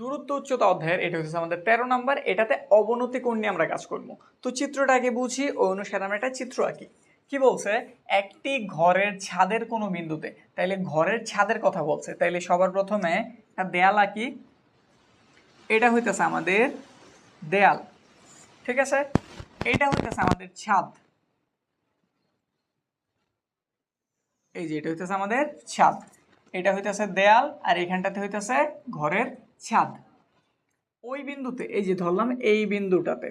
দূরত্ব উচ্চতা অধ্যায়ের, এটা হচ্ছে আমাদের তেরো নাম্বার, এটাতে অবনতি কোণ নিয়ে আমরা কাজ করব। তো চিত্রটা আগে বুঝি ওই অনুসারে আমরা একটা চিত্র আঁকি। কি বলছে? একটি ঘরের ছাদের কোনো বিন্দুতে। তাইলে ঘরের ছাদের কথা বলছে। তাইলে সবার প্রথমে দেয়াল আঁকি। এটা হইতেছে আমাদের দেয়াল। ঠিক আছে? এটা হইতেছে আমাদের ছাদ। এই যে, এটা হইতেছে আমাদের ছাদ। এটা হইতেছে দেয়াল, আর এখানটাতে হইতেছে ঘরের ছাদ। ওই বিন্দুতে, এই যে ধরলাম, এই বিন্দুটাতে,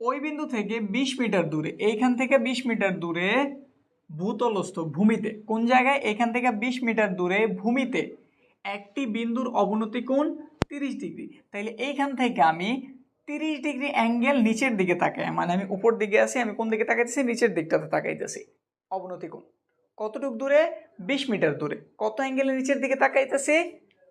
ওই বিন্দু থেকে বিশ মিটার দূরে, এইখান থেকে বিশ মিটার দূরে ভূতলস্থ ভূমিতে, কোন জায়গায়? এখান থেকে বিশ মিটার দূরে ভূমিতে। একটি বিন্দুর অবনতি কোণ তিরিশ ডিগ্রি। তাইলে এইখান থেকে আমি তিরিশ ডিগ্রি অ্যাঙ্গেল নিচের দিকে তাকাই মানে আমি উপর দিকে আছি, আমি কোন দিকে তাকাইতেছি? নিচের দিকটাতে তাকাইতেছি, অবনতি কোণ। কতটুক দূরে? বিশ মিটার দূরে। কত অ্যাঙ্গেলের নিচের দিকে তাকাইতেছি?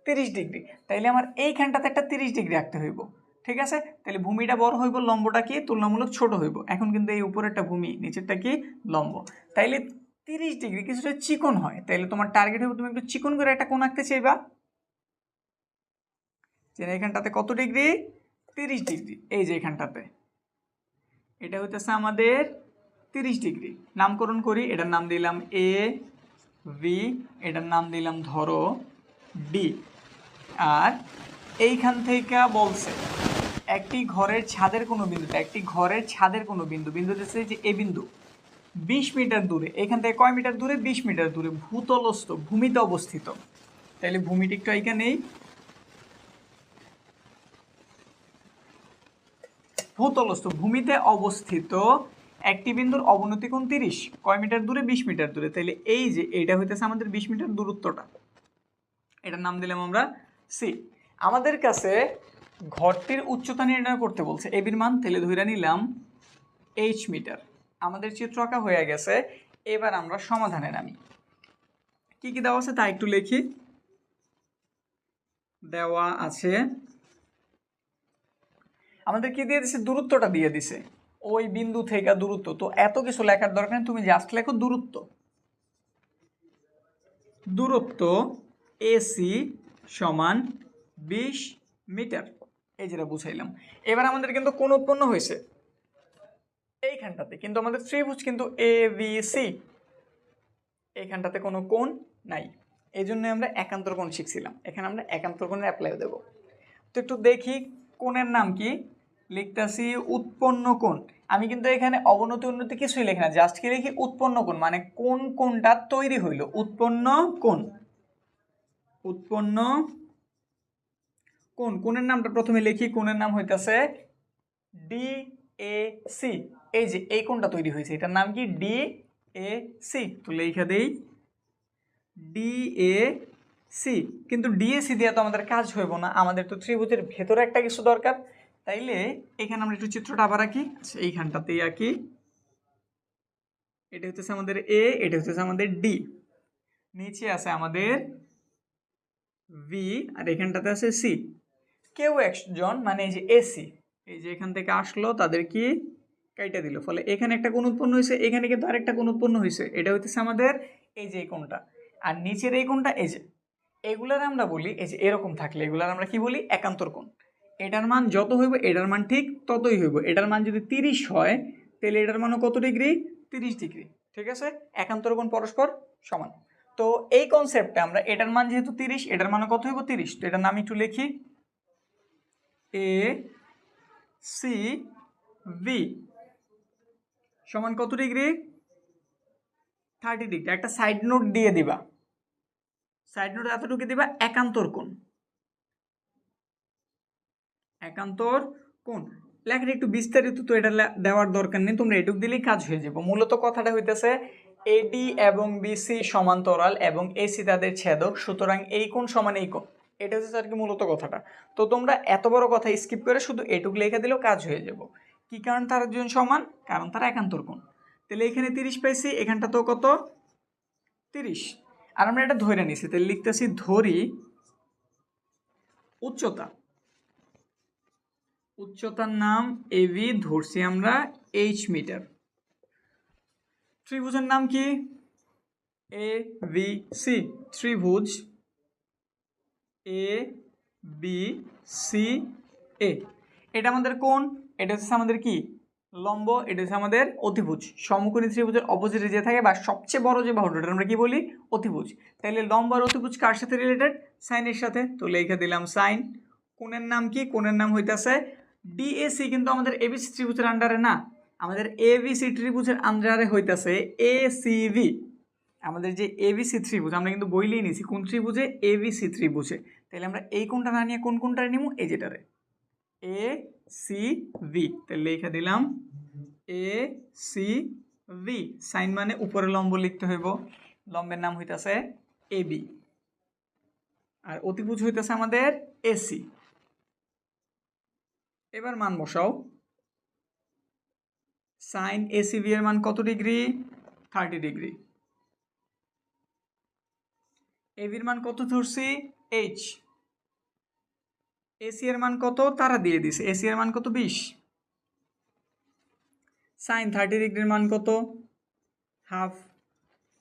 তিরিশ ডিগ্রি। তাইলে আমার এইখানটাতে একটা তিরিশ ডিগ্রি রাখতে হইব। ঠিক আছে? তাহলে ভূমিটা বড় হইব, লম্বটা কি? তুলনামূলক ছোট হইব। এখন কিন্তু এই উপরেরটা ভূমি, নিচেরটা কি? লম্ব। তাইলে তিরিশ ডিগ্রি কিছুটা চিকন হয়। তাইলে তোমার টার্গেট হইব, তুমি একটু চিকন করে একটা কোণ আঁকতে চাইবা। যে এখানটাতে কত ডিগ্রি? তিরিশ ডিগ্রি। এই যে এখানটাতে এটা হইতেছে আমাদের তিরিশ ডিগ্রি। নামকরণ করি। এটার নাম দিলাম এ ভি এটার নাম দিলাম ধরো ডি আর এইখান থেকে বলছে, একটি ঘরের ছাদের কোনো বিন্দুতে, একটি ঘরের ছাদের কোনো বিন্দু বিন্দু দিচ্ছে যে এ বিন্দু। বিশ মিটার দূরে, এখান থেকে কয় মিটার দূরে? বিশ মিটার দূরে, ভূতলস্থ, ভূমিতে অবস্থিত। তাহলে ভূমিটি একটু এইখানেই ভূতলস্থ, ভূমিতে অবস্থিত একটি বিন্দুর অবনতি কোণ তিরিশ। কয় মিটার দূরে? বিশ মিটার দূরে। তাহলে এই যে এটা হইতেছে আমাদের বিশ মিটার দূরত্বটা। এটার নাম দিলাম আমরা সি, আমাদের কাছে ঘরটির উচ্চতা নির্ণয় করতে বলছে। এবির মান তেলে ধরে নিলাম এইচ মিটার। আমাদের চিত্র আঁকা হয়ে গেছে, এবার আমরা সমাধানে নামি। কি কি দেওয়া আছে তা একটু লিখি। দেওয়া আছে, আমাদের কি দিয়ে দিছে? দূরত্বটা দিয়ে দিছে। ওই বিন্দু থেকে দূরত্ব। তো এত কিছু লেখার দরকার নেই, তুমি জাস্ট লেখো দূরত্ব। দূরত্ব এসি সমান বিশ মিটার। এই যেটা বুঝাইলাম। এবার আমাদের কিন্তু কোন উৎপন্ন হয়েছে? এইখানটাতে। কিন্তু আমাদের ত্রিভুজ কিন্তু এ বি সি এইখানটাতে কোনো কোণ নাই। এই জন্য আমরা একান্তর কোণ শিখছিলাম। এখানে আমরা একান্তর কোণের অ্যাপ্লাই দেব। তো একটু দেখি কোণের নাম কি? লিখতেছি উৎপন্ন কোণ। আমি কিন্তু এখানে অবনতি উন্নতি কিছুই লেখি না। জাস্ট কি লিখি উৎপন্ন কোণ। মানে কোন কোনটা তৈরি হইল? উৎপন্ন কোণ। উৎপন্ন কোন? কোণের নামটা প্রথমে লিখি কোনের নাম হইতাছে ডি এ সি এই যে, এই কোনটা তৈরি হয়েছে, এটার নাম কি? ডি এ সি তো লেখা দেই ডি এ সি কিন্তু ডিএসি দিয়ে তো আমাদের কাজ হইব না, আমাদের তো ত্রিভুজের ভেতরে একটা কিছু দরকার। তাইলে এখানে আমরা একটু চিত্রটা আবার আঁকি। আচ্ছা এইখানটাতেই আঁকি। এটা হচ্ছে আমাদের এ এটা হচ্ছে আমাদের ডি নিচে আছে আমাদের ভি আর এখানটাতে আছে সি কেউ একজন মানে এই যে এসি এই যে এখান থেকে আসলো, তাদের কি কাইটা দিল? ফলে এখানে একটা কোণ উৎপন্ন হয়েছে, এখানে কিন্তু আরেকটা কোণ উৎপন্ন হয়েছে। এটা হইতেছে আমাদের এই যে এই কোণটা। আর নিচের এই কোণটা এই যে। এগুলার আমরা বলি, এই যে এরকম থাকলে এগুলার আমরা কি বলি? একান্তর কোণ। এটার মান যত হইব, এটার মান ঠিক ততই হইব। এটার মান যদি তিরিশ হয়, তাহলে এটার মানও কত ডিগ্রি? তিরিশ ডিগ্রি। ঠিক আছে? একান্তর কোণ পরস্পর সমান। তো এই কনসেপ্টে আমরা এটার মান যেহেতু তিরিশ, এটার মানও কত হইব তিরিশ? তো এটার নাম একটু লিখি। এ সি ভি সমান কত ডিগ্রি? Thirty degree. একটা সাইড নোট দিয়ে দিবা। সাইড নোট এতটুকু দিবা, একান্তর কোণ। একান্তর কোণ। লেখাটা একটু বিস্তারিত তো এটা দেওয়ার দরকার নেই, তোমরা এটুক দিলেই কাজ হয়ে যাবে। মূলত কথাটা হইতেছে এডি এবং বিসি সমান্তরাল এবং এসি তাদের ছেদক, সুতরাং এই কোণ সমান এই কোণ। এটা হচ্ছে আর কি মূলত কথাটা। তো তোমরা এত বড় কথা স্কিপ করে শুধু এটুক লেখা দিলেও কাজ হয়ে যাব। কি কারণ তারা দুজন সমান? কারণ তারা একান্তর কোণ। তাহলে এখানে তিরিশ পাইছি, এখানটা তো কত? তিরিশ। আর আমরা এটা ধরে নিছি, তাহলে লিখতেছি ধরি উচ্চতা। উচ্চতার নাম এভি ধরছি আমরা এইচ মিটার ত্রিভুজের নাম কি? এ ভি সি ত্রিভুজ। এ বি সি এ এটা আমাদের কোন এটা হচ্ছে আমাদের কি? লম্ব, এটা হচ্ছে আমাদের অতিভুজ। সমকোণী ত্রিভুজের অপোজিটে যে থাকে বা সবচেয়ে বড় যে বাহুটা আমরা কি বলি? অতিভুজ। তাহলে লম্ব আর অতিভুজ কার সাথে রিলেটেড সাইনের সাথে। তো লিখে দিলাম সাইন কোণের নাম কি? কোণের নাম হইতাছে ডিএসি কিন্তু আমাদের এবিসি ত্রিভুজের আন্ডারে না। আমাদের এবিসি ত্রিভুজের আন্ডারে হইতাছে এসিভি আমাদের যে এবিসি ত্রিভুজ, আমরা কিন্তু বইলেই নিছি, কোন ত্রিভুজে? এবিসি ত্রিভুজে। তাহলে আমরা এই কোনটা না নিয়ে কোন কোনটা নিব এই যেটারে। এ সি ভি তাহলে লিখে দিলাম এ সি ভি সাইন মানে উপরে লম্ব লিখতে হইব। লম্বের নাম হইতাছে এ বি আর অতিভুজ হইতাছে আমাদের এসি এবার মান বসাও। সাইন এসি ভি এর মান কত ডিগ্রি থার্টি ডিগ্রি এবির মান কত ধরছি? এইচ এসি এর মান কত? তারা দিয়ে দিছে। এসি এর মান কত? বিশ. সাইন থার্টি ডিগ্রির মান কত? হাফ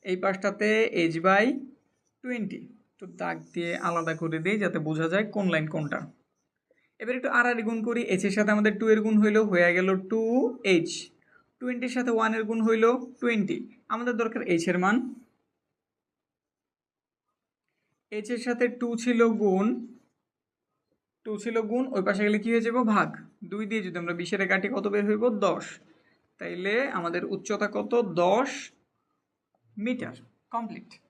এই পাশটাতে এইচ বাই টোয়েন্টি তো দাগ দিয়ে আলাদা করে দিই যাতে বোঝা যায় কোন লাইন কোনটা। এবার একটু আর আর গুণ করি। এইচের সাথে আমাদের টু এর গুণ হইল হয়ে গেল টু এইচ টোয়েন্টির সাথে ওয়ানের গুণ হইল টোয়েন্টি। আমাদের দরকার এইচের মান। এইচের সাথে টু ছিল গুণ। টু ছিল গুণ, ওই পাশে গেলে কী হয়ে যাব? ভাগ। দুই দিয়ে যদি আমরা বিশের কাটি কত বের হইব? দশ। তাইলে আমাদের উচ্চতা কত? দশ মিটার। কমপ্লিট।